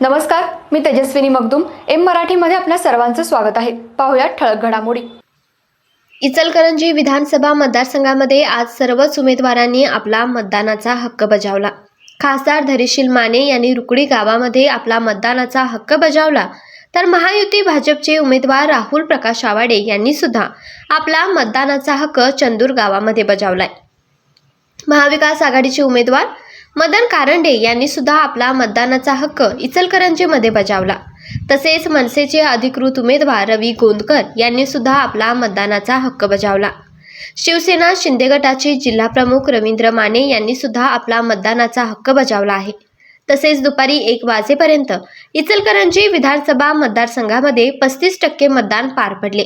नमस्कार मी तेजस्विनी मगदुम. एम मराठीमध्ये आपल्या सर्वांचं स्वागत आहे. पाहुयात ठळक घडामोडी. इचलकरंजी विधानसभा मतदारसंघामध्ये आज सर्वच उमेदवारांनी आपला मतदानाचा हक्क बजावला. खासदार धरीशील माने यांनी रुकडी गावामध्ये आपला मतदानाचा हक्क बजावला. तर महायुती भाजपचे उमेदवार राहुल प्रकाश आवाडे यांनी सुद्धा आपला मतदानाचा हक्क चंदूर गावामध्ये बजावलाय. महाविकास आघाडीचे उमेदवार मदन कारंडे यांनी सुद्धा आपला मतदानाचा हक्क इचलकरंजीमध्ये बजावला. तसेच मनसेचे अधिकृत उमेदवार रवी गोंदकर यांनी सुद्धा आपला मतदानाचा हक्क बजावला. शिवसेना शिंदे गटाचे जिल्हाप्रमुख रवींद्र माने यांनी सुद्धा आपला मतदानाचा हक्क बजावला आहे. तसेच दुपारी एक वाजेपर्यंत इचलकरंजी विधानसभा मतदारसंघामध्ये पस्तीस टक्के मतदान पार पडले.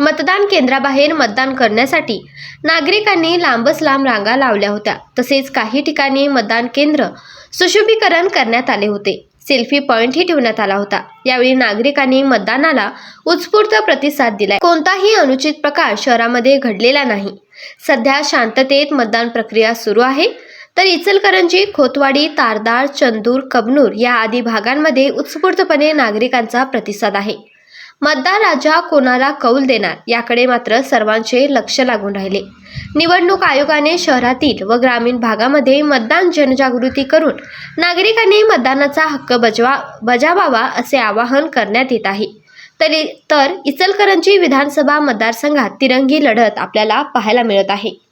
मतदान केंद्राबाहेर मतदान करण्यासाठी नागरिकांनी लांबच लांब रांगा लावल्या होत्या. तसेच काही ठिकाणी मतदान केंद्र सुशोभीकरण करण्यात आले होते. सेल्फी पॉइंटही ठेवण्यात आला होता. यावेळी नागरिकांनी मतदानाला उत्स्फूर्त प्रतिसाद दिलाय. कोणताही अनुचित प्रकार शहरामध्ये घडलेला नाही. सध्या शांततेत मतदान प्रक्रिया सुरू आहे. तर इचलकरंजी खोतवाडी तारदार चंदूर कबनूर या आदी भागांमध्ये उत्स्फूर्तपणे नागरिकांचा प्रतिसाद आहे. मतदार राजा कोणाला कौल देणार? याकडे मात्र सर्वांचे लक्ष लागून राहिले. निवडणूक आयोगाने शहरातील व ग्रामीण भागामध्ये मतदान जनजागृती करून नागरिकांनी मतदानाचा हक्क बजवा बजावावा असे आवाहन करण्यात येत आहे. तरी तर इचलकरंजी विधानसभा मतदारसंघात तिरंगी लढत आपल्याला पाहायला मिळत आहे.